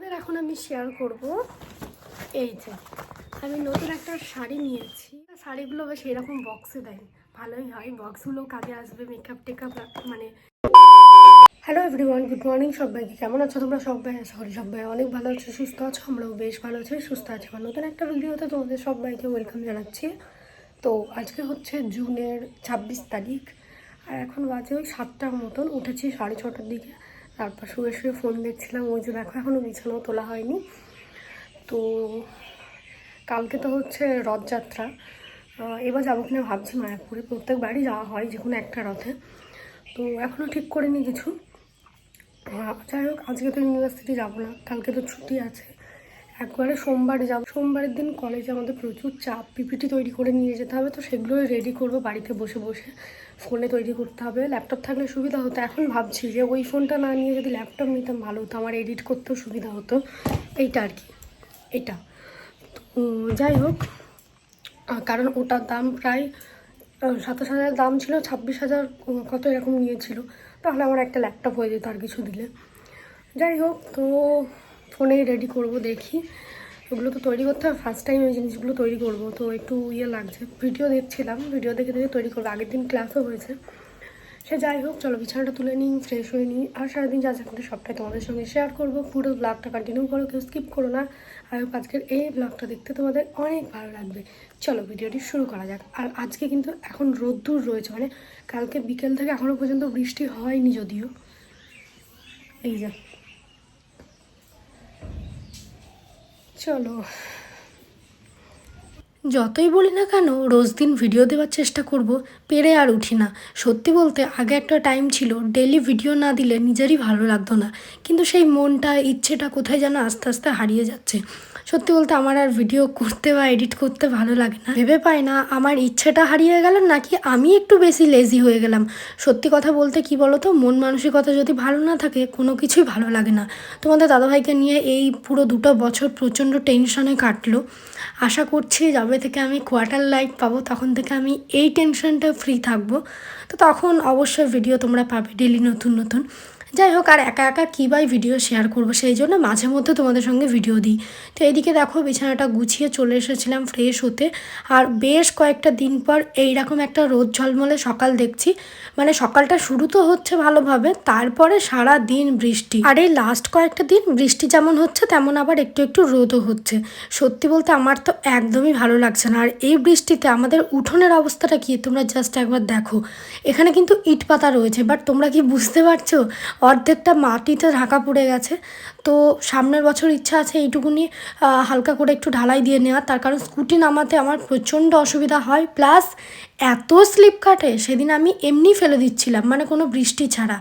তোমাদের এখন আমি শেয়ার করব। এই যে, আমি নতুন একটা শাড়ি নিয়েছি। শাড়িগুলো বেশ এরকম বক্সে দেয়। ভালোই হয়। বক্সগুলো কাজে আসবে মেকআপ টেকআপ মানে হ্যালো এভরিওয়ান গুড মর্নিং সবাইকে। কেমন আছো তোমরা সবাই? সরি সবাই অনেক ভালো আছো, সুস্থ আছো? আমরাও বেশ ভালো আছি, সুস্থ আছি। আমার নতুন একটা ভিডিওতে তোমাদের সবাইকে ওয়েলকাম জানাচ্ছি। তো আজকে হচ্ছে জুনের ছাব্বিশ তারিখ। আর এখন বাজে ওই সাতটার মতন। উঠেছি সাড়ে ছটার দিকে। তারপর শুয়ে শুয়ে ফোন দেখছিলাম, ওই যে দেখো এখনও বিছানাও তোলা হয়নি। তো কালকে তো হচ্ছে রথযাত্রা। এবার যাব কিনা ভাবছি মায়াপুরে। প্রত্যেকবারই যাওয়া হয় যে কোনো একটা রথে। তো এখনও ঠিক করিনি কিছু। যাই হোক, আজকে তো ইউনিভার্সিটি যাব না, কালকে তো ছুটি আছে। একবারে সোমবারে যাব। সোমবারের দিন কলেজে আমাদের প্রচুর চাপ পিপিটি তৈরি করে নিয়ে যেতে হবে, তো সেগুলোই রেডি করব বাড়িতে বসে বসে। ফোনে তৈরি করতে হবে ল্যাপটপ থাকলে সুবিধা হতো। এখন ভাবছি যে ওই ফোনটা না নিয়ে যদি ল্যাপটপ নিতাম ভালো হতো, আমার এডিট করতেও সুবিধা হতো। এইটা আর কি এটা তো, যাই হোক কারণ ওটার দাম প্রায় সাতাশ হাজার দাম ছিল, ছাব্বিশ হাজার কত এরকম নিয়েছিল তাহলে আমার একটা ল্যাপটপ হয়ে যেত আর কিছু দিলে। যাই হোক, তো ফোনেই রেডি করব, দেখি। ওগুলো তো তৈরি করতে হবে। ফার্স্ট টাইম এই জিনিসগুলো তৈরি করব। তো একটু ইয়ে লাগছে। ভিডিও দেখছিলাম। ভিডিও দেখে দেখে তৈরি করব। আগের দিন ক্লাসও হয়েছে। সে যাই হোক, চলো বিছানাটা তুলে নিই ফ্রেশ হয়ে নিই। আর সারাদিন যা যা করতে সবটাই তোমাদের সঙ্গে শেয়ার করব। পুরো ব্লগটা কন্টিনিউ করো, কেউ স্কিপ করো না। আর আজকের এই ব্লগটা দেখতে তোমাদের অনেক ভালো লাগবে। চলো ভিডিওটি শুরু করা যাক। আর আজকে কিন্তু এখন রোদ্দুর রয়েছে। মানে কালকে বিকেল থেকে এখনও পর্যন্ত বৃষ্টি হয়নি যদিও। এই যা। চলো। যতই বলি না কেন, রোজ দিন ভিডিও দেওয়ার চেষ্টা করব, পেরে আর উঠি না। সত্যি বলতে, আগে একটা টাইম ছিল ডেলি ভিডিও না দিলে নিজেরই ভালো লাগতো না। কিন্তু সেই মনটা, ইচ্ছেটা কোথায় যেন আস্তে আস্তে হারিয়ে যাচ্ছে। সত্যি বলতে, আমার আর ভিডিও করতে বা এডিট করতে ভালো লাগে না। ভেবে পাই না, আমার ইচ্ছেটা হারিয়ে গেল নাকি আমি একটু বেশি লেজি হয়ে গেলাম। সত্যি কথা বলতে, কি বলো তো মন মানসিকতা যদি ভালো না থাকে, কোনো কিছুই ভালো লাগে না। তোমাদের দাদাভাইকে নিয়ে এই পুরো দুটো বছর প্রচণ্ড টেনশনে কাটলো। আশা করছি যবে থেকে আমি কোয়ার্টার লাইফ পাবো, তখন থেকে আমি এই টেনশনটা ফ্রি থাকব। তো তখন অবশ্যই ভিডিও তোমরা পাবে ডেলি নতুন নতুন। যাই হোক আর একা একা কী ভিডিও শেয়ার করব সেই জন্য মাঝে মধ্যে তোমাদের সঙ্গে ভিডিও দিই। তো এইদিকে দেখো, বিছানাটা গুছিয়ে চলে এসেছিলাম ফ্রেশ হতে। আর বেশ কয়েকটা দিন পর এইরকম একটা রোদ ঝলমলে সকাল দেখছি। মানে সকালটা শুরু তো হচ্ছে ভালোভাবে, তারপরে সারা দিন বৃষ্টি। আর এই লাস্ট কয়েকটা দিন বৃষ্টি যেমন হচ্ছে, তেমন আবার একটু একটু রোদও হচ্ছে। সত্যি বলতে আমার তো একদমই ভালো লাগছে না। আর এই বৃষ্টিতে আমাদের উঠোনের অবস্থাটা কি, তোমরা জাস্ট একবার দেখো। এখানে কিন্তু ইট পাতা রয়েছে বাট তোমরা কি বুঝতে পারছ? অর্ধেকটা মাটিতে ঢাকা পড়ে গেছে। তো সামনের বছর ইচ্ছা আছে এইটুকুনি হালকা করে একটু ঢালাই দিয়ে নেওয়া তার কারণ স্কুটি নামাতে আমার প্রচণ্ড অসুবিধা হয়। প্লাস এত স্লিপ কাটে, সেদিন আমি এমনি ফেলে দিচ্ছিলাম মানে কোনো বৃষ্টি ছাড়া।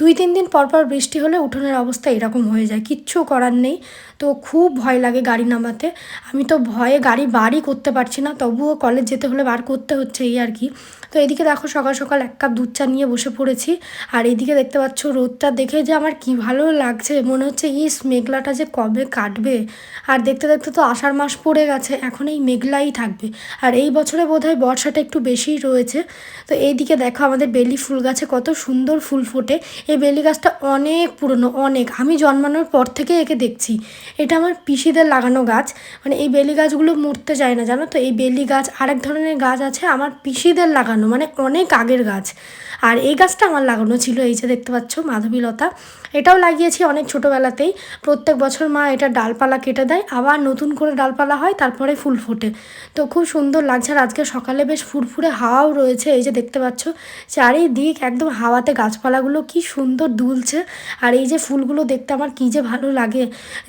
দুই তিন দিন পরপর পর বৃষ্টি হলে উঠোনের অবস্থা এরকম হয়ে যায়, কিচ্ছু করার নেই। তো খুব ভয় লাগে গাড়ি নামাতে। আমি তো ভয়ে গাড়ি বারই করতে পারছি না, তবুও কলেজ যেতে হলে বার করতে হচ্ছে এই আর কি। তো এদিকে দেখো সকাল সকাল এক কাপ দুধ চা নিয়ে বসে পড়েছি, আর এদিকে দেখতে পাচ্ছ রোদটা দেখে যে আমার কি ভালো লাগছে, মনে হচ্ছে ইস মেঘলাটা যে কবে কাটবে। আর দেখতে দেখতে তো আষাঢ় মাস পড়ে গেছে, এখন এই মেঘলাই থাকবে। আর এই বছরে বোধহয় বর্ষাটা একটু বেশিই রয়েছে। তো এইদিকে দেখো আমাদের বেলি ফুল গাছে কত সুন্দর ফুল ফোটে। এই বেলি গাছটা অনেক পুরনো, অনেক। আমি জন্মানোর পর থেকে একে দেখছি। এটা আমার পিসিদের লাগানো গাছ। মানে এই বেলি গাছগুলো মরতে যায় না, জানো তো? এই বেলি গাছ, আরেক ধরনের গাছ আছে আমার পিসিদের লাগানো মানে অনেক আগের গাছ। আর এই গাছটা আমার লাগানো ছিল, এই যে দেখতে পাচ্ছ, মাধবীলতা। এটাও লাগিয়েছি অনেক ছোটোবেলাতেই। প্রত্যেক বছর মা এটা ডালপালা কেটে দেয়, আবার নতুন করে ডালপালা হয়, তারপরে ফুল ফোটে। তো খুব সুন্দর লাগছে, আর আজকে সকালে বেশ ফুরফুরে হাওয়াও রয়েছে, এই যে দেখতে পাচ্ছ। চারিদিক একদম হাওয়াতে গাছপালাগুলো কি সুন্দর দুলছে, আর এই যে ফুলগুলো দেখতে আমার কী যে ভালো লাগে।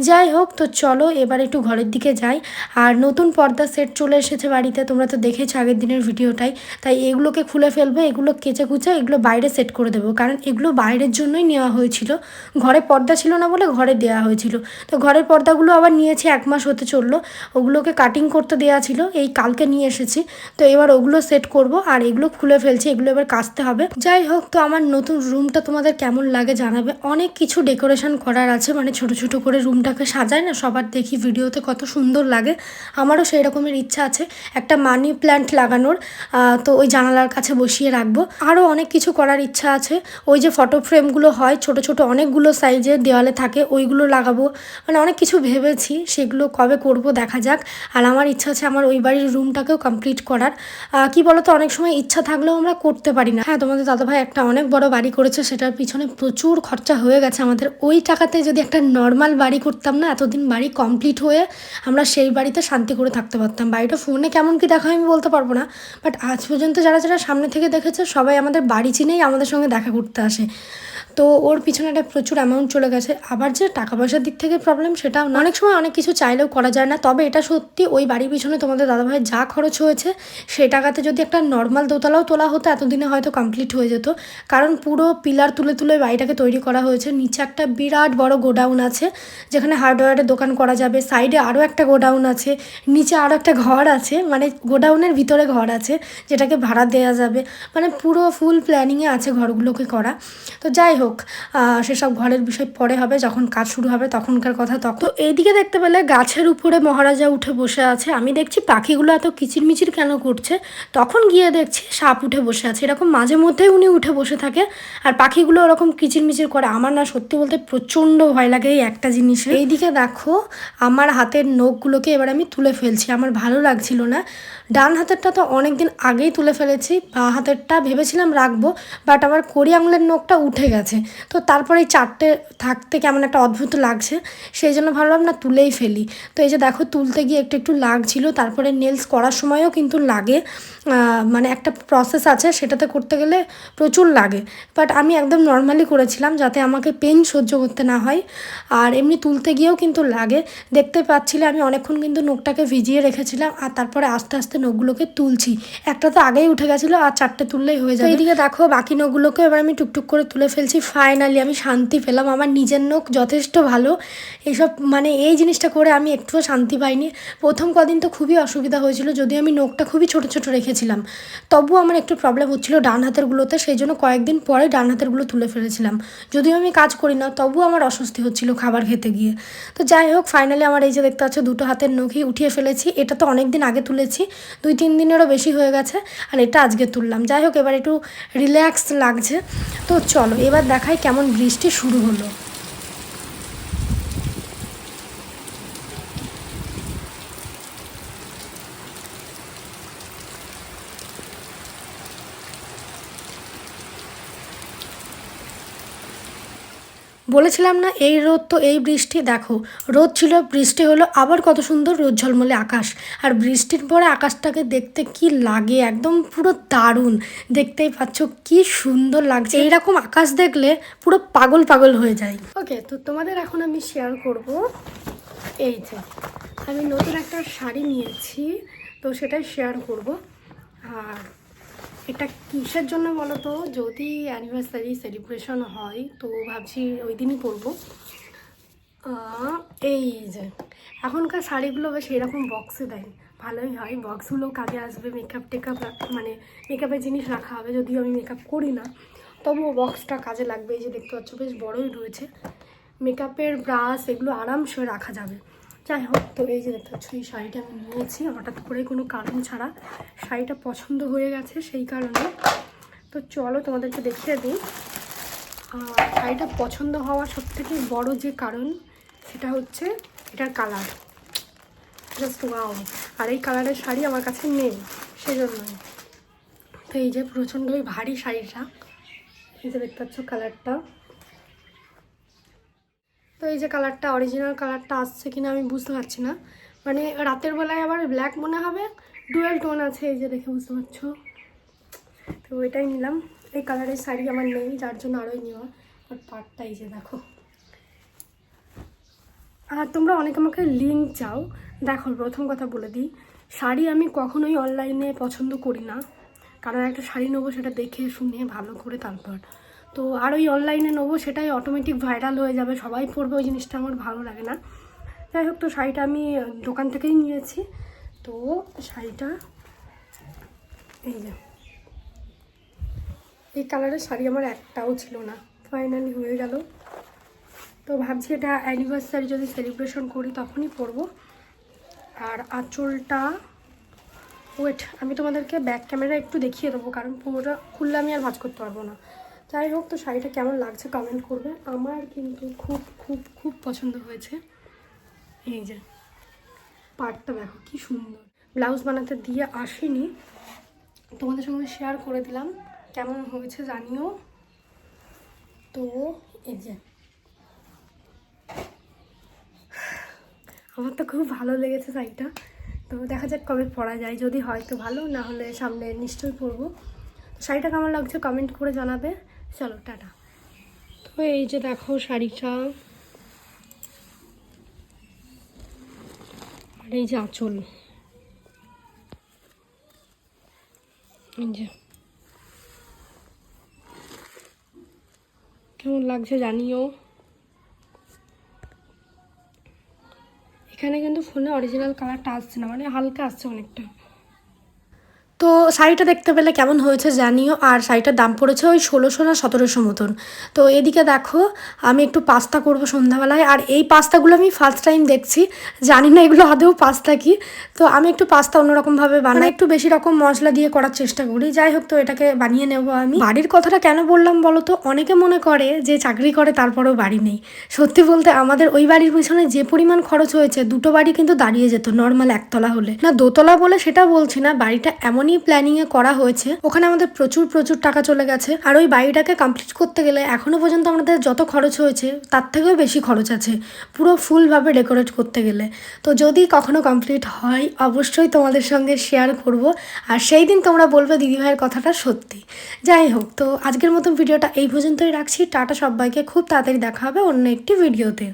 যাই হোক, তো চলো এবার একটু ঘরের দিকে যাই। আর নতুন পর্দা সেট চলে এসেছে বাড়িতে, তোমরা তো দেখেছ আগের দিনের ভিডিওটাই। তাই এগুলোকে খুলে ফেলব, এগুলো কেচে কুচে এগুলো বাইরে সেট করে দেবো। কারণ এগুলো বাইরের জন্যই নেওয়া হয়েছিল। ঘরে পর্দা ছিল না বলে ঘরে দেওয়া হয়েছিল। তো ঘরের পর্দাগুলো আবার নিয়েছি, এক মাস হতে চলল। ওগুলোকে কাটিং করতে দেওয়া ছিল, এই কালকে নিয়ে এসেছি। তো এবার ওগুলো সেট করব, আর এগুলো খুলে ফেলছি, এগুলো এবার কাচতে হবে। যাই হোক, তো আমার নতুন রুমটা তোমাদের কেমন লাগে জানাবে। অনেক কিছু ডেকোরেশন করার আছে মানে ছোট ছোট করে রুমটাকে সাজায় না, সবার দেখি ভিডিওতে কত সুন্দর লাগে। আমারও সেই রকমের ইচ্ছা আছে, একটা মানি প্ল্যান্ট লাগানোর তো ওই জানালার কাছে বসিয়ে রাখব। আরও অনেক কিছু করার ইচ্ছা আছে, ওই যে ফটো ফ্রেমগুলো হয়, ছোট ছোট অনেকগুলো সাইজের দেওয়ালে থাকে, ওইগুলো লাগাবো। মানে অনেক কিছু ভেবেছি, সেগুলো কবে করব দেখা যাক। আর আমার ইচ্ছা আছে আমার ওই বাড়ির রুমটাকেও কমপ্লিট করার। কি বলতো, অনেক সময় ইচ্ছা থাকলেও আমরা করতে পারি না। হ্যাঁ তোমাদের দাদাভাই একটা অনেক বড় বাড়ি করেছে, সেটার পিছনে প্রচুর খরচা হয়ে গেছে আমাদের। ওই টাকাতে যদি একটা নর্মাল বাড়ি করতাম না এতদিন বাড়ি কমপ্লিট হয়ে আমরা সেই বাড়িতে শান্তি করে থাকতে পারতাম। বাড়িটা ফোনে কেমন কি দেখা আমি বলতে পারব না বাট আজ পর্যন্ত যারা যারা সামনে থেকে দেখেছে, সবাই আমাদের বাড়ি চিনেই আমাদের সঙ্গে দেখা করতে আসে। তো ওর পিছনে একটা প্রচুর অ্যামাউন্ট চলে গেছে। আবার যে টাকা পয়সার দিক থেকে প্রবলেম সেটাও না। অনেক সময় অনেক কিছু চাইলেও করা যায় না। তবে এটা সত্যি ওই বাড়ির পিছনে তোমাদের দাদাভাই যা খরচ হয়েছে সেই টাকাতে যদি একটা নর্মাল দোতলাও তোলা হতো, এতদিনে হয়তো কমপ্লিট হয়ে যেত। কারণ পুরো পিলার তুলে তুলে বাড়িটাকে তৈরি করা হয়েছে। নিচে একটা বিরাট বড় গোডাউন আছে, যেখানে হার্ডওয়্যারের দোকান করা যাবে। সাইডে আরও একটা গোডাউন আছে, নিচে আরও একটা ঘর আছে। মানে গোডাউনের ভিতরে ঘর আছে, যেটাকে ভাড়া দেওয়া যাবে। মানে পুরো ফুল প্ল্যানিংয়ে আছে ঘরগুলোকে করা। তো যাই হোক আহ, সেসব ঘরের বিষয় পরে হবে যখন কাজ শুরু হবে তখনকার কথা তখন। তো এইদিকে দেখতে পেলে গাছের উপরে মহারাজা উঠে বসে আছে। আমি দেখছি পাখিগুলো এত কিচিরমিচির কেন করছে? তখন গিয়ে দেখছি সাপ উঠে বসে আছে। এরকম মাঝে মধ্যেই উনি উঠে বসে থাকে। আর পাখিগুলো ওরকম কিচিরমিচির করে। আমার না সত্যি বলতে প্রচণ্ড ভয় লাগে এই একটা জিনিসে। এইদিকে দেখো আমার হাতের নখগুলোকে এবার আমি তুলে ফেলছি। আমার ভালো লাগছিল না। ডান হাতেরটা তো অনেক দিন আগেই তুলে ফেলেছি। বা হাতেরটা ভেবেছিলাম রাখব বাট আমার কড়ি আঙুলের নখটা উঠে গেছে। তো তারপরে এই চারটে থাকতে কেমন একটা অদ্ভুত লাগছে, সেই জন্য ভাবলাম না তুলেই ফেলি। তো এই যে দেখো, তুলতে গিয়ে একটু একটু লাগছিল তারপরে নেলস করার সময়ও কিন্তু লাগে। মানে একটা প্রসেস আছে, সেটাতে করতে গেলে প্রচুর লাগে। বাট আমি একদম নর্মালি করেছিলাম যাতে আমাকে পেন সহ্য করতে না হয়। আর এমনি তুলতে গিয়েও কিন্তু লাগে। দেখতে পাচ্ছিলে, আমি অনেকক্ষণ কিন্তু নখটাকে ভিজিয়ে রেখেছিলাম, আর তারপরে আস্তে আস্তে নখগুলোকে তুলছি। একটা তো আগেই উঠে গেছিল, আর চারটে তুললেই হয়ে যায় এদিকে দেখো, বাকি নখগুলোকে এবার আমি টুকটুক করে তুলে ফেলছি ফাইনালি আমি শান্তি পেলাম। আমার নিজের নখ যথেষ্ট ভালো। এইসব মানে এই জিনিসটা করে আমি একটুও শান্তি পাইনি। প্রথম কদিন তো খুবই অসুবিধা হয়েছিল, যদিও আমি নখটা খুবই ছোট ছোট রেখেছিলাম। তবুও আমার একটু প্রবলেম হচ্ছিল ডান হাতেরগুলোতে সেই জন্য কয়েকদিন পরে ডান হাতেরগুলো তুলে ফেলেছিলাম। যদিও আমি কাজ করি না তবুও আমার অস্বস্তি হচ্ছিল খাবার খেতে গিয়ে। তো যাই হোক ফাইনালি আমার এই যে দেখতে পাচ্ছ, দুটো হাতের নখই উঠিয়ে ফেলেছি। এটা তো অনেক দিন আগে তুলেছি, দুই তিন দিনেরও বেশি হয়ে গেছে, আর এটা আজকে তুললাম। যাই হোক, এবার একটু রিল্যাক্স লাগছে। তো চলো, এবার দেখাই কেমন বৃষ্টি শুরু হলো। বলেছিলাম না, এই রোদ তো এই বৃষ্টি, দেখো। রোদ ছিল, বৃষ্টি হলো, আবার কত সুন্দর রোদ ঝলমলে আকাশ। আর বৃষ্টির পরে আকাশটাকে দেখতে কি লাগে, একদম পুরো দারুণ। দেখতেই পাচ্ছ কি সুন্দর লাগছে। এইরকম আকাশ দেখলে পুরো পাগল পাগল হয়ে যায়। ওকে তো তোমাদের এখন আমি শেয়ার করব। এই যে, আমি নতুন একটা শাড়ি নিয়েছি, তো সেটাই শেয়ার করব। আর এটা কিসের জন্য বলো তো যদি অ্যানিভার্সারি সেলিব্রেশন হয়, তো ভাবছি ওই দিনই পরবো। এই যে, এখনকার শাড়িগুলো বেশ এরকম বক্সে দেয়। ভালোই হয়। বক্সগুলো কাজে আসবে মেকআপ টেকআপ মানে মেকআপের জিনিস রাখা হবে। যদিও আমি মেকআপ করি না, তবুও বক্সটা কাজে লাগবে। এই যে দেখতে পাচ্ছ, বেশ বড়ই রয়েছে। মেকআপের ব্রাশ এগুলো আরামসে রাখা যাবে। যাই হোক তো এই যে দেখতে এই শাড়িটা আমি নিয়েছি। হঠাৎ করে কোনো কারণ ছাড়া শাড়িটা পছন্দ হয়ে গেছে সেই কারণে। তো চলো তোমাদেরকে দেখিয়ে দিই। শাড়িটা পছন্দ হওয়ার সব থেকে বড় যে কারণ, সেটা হচ্ছে এটার কালার। জাস্ট ওয়াও আর এই কালারের শাড়ি আমার কাছে নেই, সেজন্যই। তো এই যে প্রচণ্ডই ভারী শাড়িটা, এই যে দেখতে পাচ্ছ কালারটা। তো এই যে কালারটা অরিজিনাল কালারটা আসছে কিনা আমি বুঝতে পারছি না। মানে রাতের বেলায় আবার ব্ল্যাক মনে হবে ডুয়েল টোন আছে, এই যে দেখে বুঝতে পারছ। তো ওইটাই নিলাম। এই কালারের শাড়ি আমার নেই, যার জন্য আরোই নেওয়া। আর পাটটা এই যে দেখো। আর তোমরা অনেকে আমাকে লিঙ্ক চাও। দেখো, প্রথম কথা বলে দিই, শাড়ি আমি কখনোই অনলাইনে পছন্দ করি না। কারণ একটা শাড়ি নেব সেটা দেখে, শুনে, ভালো করে তারপর তো আর ওই অনলাইনে নেব, সেটাই অটোমেটিক ভাইরাল হয়ে যাবে, সবাই পরবে ওই জিনিসটা আমার ভালো লাগে না। যাই হোক, তো শাড়িটা আমি দোকান থেকেই নিয়েছি। তো শাড়িটা, এই যে, এই কালারের শাড়ি আমার একটাও ছিল না ফাইনালি হয়ে গেল। তো ভাবছি এটা অ্যানিভার্সারি যদি সেলিব্রেশন করি তখনই পরবো। আর আঁচলটা ওয়েট আমি তোমাদেরকে ব্যাক ক্যামেরা একটু দেখিয়ে দেবো, কারণ পুরোটা খুললে আমি আর ভাজ করতে পারব না। যাই হোক, তো শাড়িটা কেমন লাগছে কমেন্ট করবে। আমার কিন্তু খুব খুব খুব পছন্দ হয়েছে। এই যে, পাটটা দেখো কি সুন্দর। ব্লাউজ বানাতে দিয়ে আসিনি। তোমাদের সঙ্গে শেয়ার করে দিলাম, কেমন হয়েছে জানিও। তো এই যে, আমার তো খুব ভালো লেগেছে শাড়িটা। তো দেখা যাক কবে পরা যায়। যদি হয় তো ভালো, না হলে সামনে নিশ্চয়ই পরবো। শাড়িটা কেমন লাগছে কমেন্ট করে জানাবে। চলো, টাটা। তো এই যে দেখো শাড়িটা আর এই যে আঁচল। এই যে। কেমন লাগছে জানিও? এখানে কিন্তু ফোনে অরিজিনাল কালারটা আসছে না মানে হালকা আসছে অনেকটা। তো শাড়িটা দেখতে পেলে কেমন হয়েছে জানিও, আর শাড়িটার দাম পড়েছে ওই ষোলোশো না সতেরোশো মতন। তো এদিকে দেখো, আমি একটু পাস্তা করব সন্ধ্যাবেলায়, আর এই পাস্তাগুলো আমি ফার্স্ট টাইম দেখছি। জানি না এগুলো আদৌ পাস্তা কি। তো আমি একটু পাস্তা অন্যরকমভাবে বানাই, একটু বেশি রকম মশলা দিয়ে করার চেষ্টা করি। যাই হোক তো, এটাকে বানিয়ে নেব আমি। বাড়ির কথাটা কেন বললাম বলো তো? অনেকে মনে করে যে চাকরি করে তারপরেও বাড়ি নেই। সত্যি বলতে আমাদের ওই বাড়ির পিছনে যে পরিমাণ খরচ হয়েছে, দুটো বাড়ি কিন্তু দাঁড়িয়ে যেত নর্মাল একতলা হলে। না দোতলা বলে সেটা বলছি না, বাড়িটা এমনই প্ল্যানিং এ করা হয়েছে, ওখানে আমাদের প্রচুর প্রচুর টাকা চলে গেছে। আর ওই বাড়িটাকে কমপ্লিট করতে গেলে এখনও পর্যন্ত আমাদের যত খরচ হয়েছে, তার থেকেও বেশি খরচ আছে, পুরো ফুলভাবে ডেকোরেট করতে গেলে। তো যদি কখনো কমপ্লিট হয়, অবশ্যই তোমাদের সঙ্গে শেয়ার করব। আর সেই দিন তোমরা বলবে দিদিভাইয়ের কথাটা সত্যি। যাই হোক, তো আজকের মতো ভিডিওটা এই পর্যন্তই রাখছি। টাটা সবাইকে, খুব তাড়াতাড়ি দেখা হবে অন্য একটি ভিডিওতে